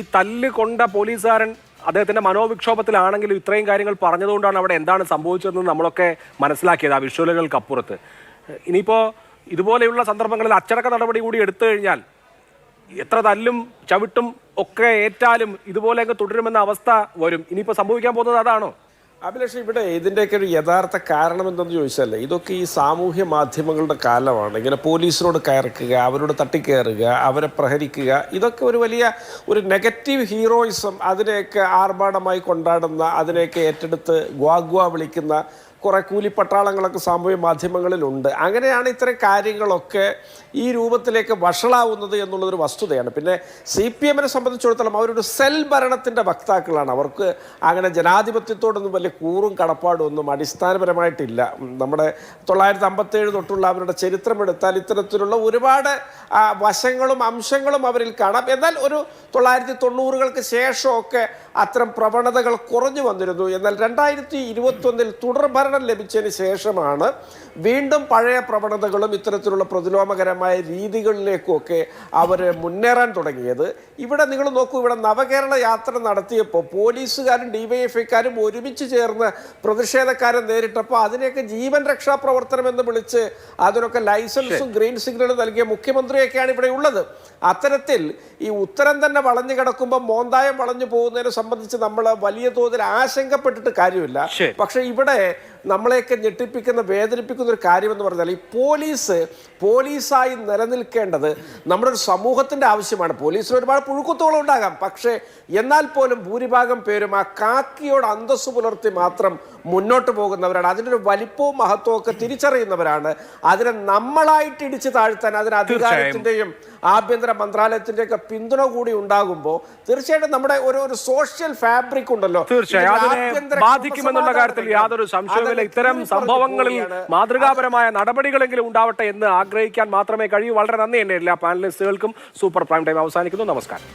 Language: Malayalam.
ഈ തല്ല് കൊണ്ട പോലീസുകാരൻ അദ്ദേഹത്തിന്റെ മനോവിക്ഷോഭത്തിലാണെങ്കിലും ഇത്രയും കാര്യങ്ങൾ പറഞ്ഞതുകൊണ്ടാണ് അവിടെ എന്താണ് സംഭവിച്ചതെന്ന് നമ്മളൊക്കെ മനസ്സിലാക്കിയത് ആ വിഷ്വലുകൾക്ക് അപ്പുറത്ത് ഇനിയിപ്പോ ഇതുപോലെയുള്ള സന്ദർഭങ്ങളിൽ അച്ചടക്ക നടപടി കൂടി എടുത്തു കഴിഞ്ഞാൽ എത്ര തല്ലും ചവിട്ടും ഒക്കെ ഏറ്റാലും ഇതുപോലെ തുടരുമെന്ന അവസ്ഥ വരും. ഇനിയിപ്പോ സംഭവിക്കാൻ പോകുന്നത് അതാണോ? അഭിലാഷ് ഇവിടെ ഇതിന്റെയൊക്കെ ഒരു യഥാർത്ഥ കാരണം എന്തെന്ന് ചോദിച്ചാലേ ഇതൊക്കെ ഈ സാമൂഹ്യ മാധ്യമങ്ങളുടെ കാലമാണ്. ഇങ്ങനെ പോലീസിനോട് കയറക്കുക അവരോട് തട്ടിക്കയറുക അവരെ പ്രഹരിക്കുക ഇതൊക്കെ ഒരു വലിയ ഒരു നെഗറ്റീവ് ഹീറോയിസം അതിനെയൊക്കെ ആർഭാടമായി കൊണ്ടാടുന്ന അതിനെയൊക്കെ ഏറ്റെടുത്ത് ഗ്വാഗ്വ വിളിക്കുന്ന കുറെ കൂലിപ്പട്ടാളങ്ങളൊക്കെ സാമൂഹ്യ മാധ്യമങ്ങളിലുണ്ട്. അങ്ങനെയാണ് ഇത്തരം കാര്യങ്ങളൊക്കെ ഈ രൂപത്തിലേക്ക് വഷളാവുന്നത് എന്നുള്ളൊരു വസ്തുതയാണ്. പിന്നെ സി പി എമ്മിനെ സംബന്ധിച്ചിടത്തോളം അവരൊരു സെൽ ഭരണത്തിന്റെ വക്താക്കളാണ്. അവർക്ക് അങ്ങനെ ജനാധിപത്യത്തോടൊന്നും വലിയ കൂറും കടപ്പാടും ഒന്നും അടിസ്ഥാനപരമായിട്ടില്ല. നമ്മുടെ തൊള്ളായിരത്തി അമ്പത്തേഴ് തൊട്ടുള്ള അവരുടെ ചരിത്രമെടുത്താൽ ഇത്തരത്തിലുള്ള ഒരുപാട് വശങ്ങളും അംശങ്ങളും അവരിൽ കാണാം. എന്നാൽ ഒരു തൊള്ളായിരത്തി തൊണ്ണൂറുകൾക്ക് ശേഷമൊക്കെ അത്തരം പ്രവണതകൾ കുറഞ്ഞു വന്നിരുന്നു. എന്നാൽ രണ്ടായിരത്തി ഇരുപത്തൊന്നിൽ തുടർ ഭരണം ലഭിച്ചതിന് ശേഷമാണ് വീണ്ടും പഴയ പ്രവണതകളും ഇത്തരത്തിലുള്ള പ്രതിലോമകരമായ രീതികളിലേക്കുമൊക്കെ അവർ മുന്നേറാൻ തുടങ്ങിയത്. ഇവിടെ നിങ്ങൾ നോക്കൂ ഇവിടെ നവകേരള യാത്ര നടത്തിയപ്പോൾ പോലീസുകാരും ഡിവൈഎഫ്ഐക്കാരും ഒരുമിച്ച് ചേർന്ന് പ്രതിഷേധക്കാരെ നേരിട്ടപ്പോൾ അതിനെയൊക്കെ ജീവൻ രക്ഷാ പ്രവർത്തനം എന്ന് വിളിച്ച് അതിനൊക്കെ ലൈസൻസും ഗ്രീൻ സിഗ്നലും നൽകിയ മുഖ്യമന്ത്രിയൊക്കെയാണ് ഇവിടെ ഉള്ളത്. അത്തരത്തിൽ ഈ ഉത്തരം തന്നെ വളഞ്ഞു കിടക്കുമ്പോൾ മോന്തായം വളഞ്ഞു പോകുന്നതിനെ സംബന്ധിച്ച് നമ്മൾ വലിയ തോതിൽ ആശങ്കപ്പെട്ടിട്ട് കാര്യമില്ല. പക്ഷേ ഇവിടെ നമ്മളെയൊക്കെ ഞെട്ടിപ്പിക്കുന്ന വേദനിപ്പിക്കുന്ന ഒരു കാര്യമെന്ന് പറഞ്ഞാൽ ഈ പോലീസ് പോലീസായി നിലനിൽക്കേണ്ടത് നമ്മുടെ ഒരു സമൂഹത്തിന്റെ ആവശ്യമാണ്. പോലീസിന് ഒരുപാട് പുഴുക്കുത്തോളം ഉണ്ടാകാം. പക്ഷേ എന്നാൽ പോലും ഭൂരിഭാഗം പേരും ആ കാക്കിയോട് അന്തസ്സ് പുലർത്തി മാത്രം മുന്നോട്ട് പോകുന്നവരാണ്. അതിന്റെ ഒരു വലിപ്പവും മഹത്വവും ഒക്കെ തിരിച്ചറിയുന്നവരാണ്. അതിനെ നമ്മളായിട്ട് ഇടിച്ചു താഴ്ത്താൻ അതിന് അധികാരത്തിന്റെയും ആഭ്യന്തര മന്ത്രാലയത്തിന്റെ ഒക്കെ പിന്തുണ കൂടി ഉണ്ടാകുമ്പോൾ തീർച്ചയായിട്ടും നമ്മുടെ ഒരു ഒരു സോഷ്യൽ ഫാബ്രിക് ഉണ്ടല്ലോ. തീർച്ചയായും. ബാധിക്കുമെന്നുള്ള കാര്യത്തിൽ യാതൊരു സംശയവുമില്ല. അതെല്ലാം ഇത്തരം സംഭവങ്ങളിൽ മാതൃകാപരമായ നടപടികളെങ്കിലും ഉണ്ടാവട്ടെ എന്ന് ആഗ്രഹിക്കാൻ മാത്രമേ കഴിയൂ. വളരെ നന്ദി എന്നെ എല്ലാ പാനലിസ്റ്റുകൾക്കും. സൂപ്പർ പ്രൈം ടൈം അവസാനിക്കുന്നു. നമസ്കാരം.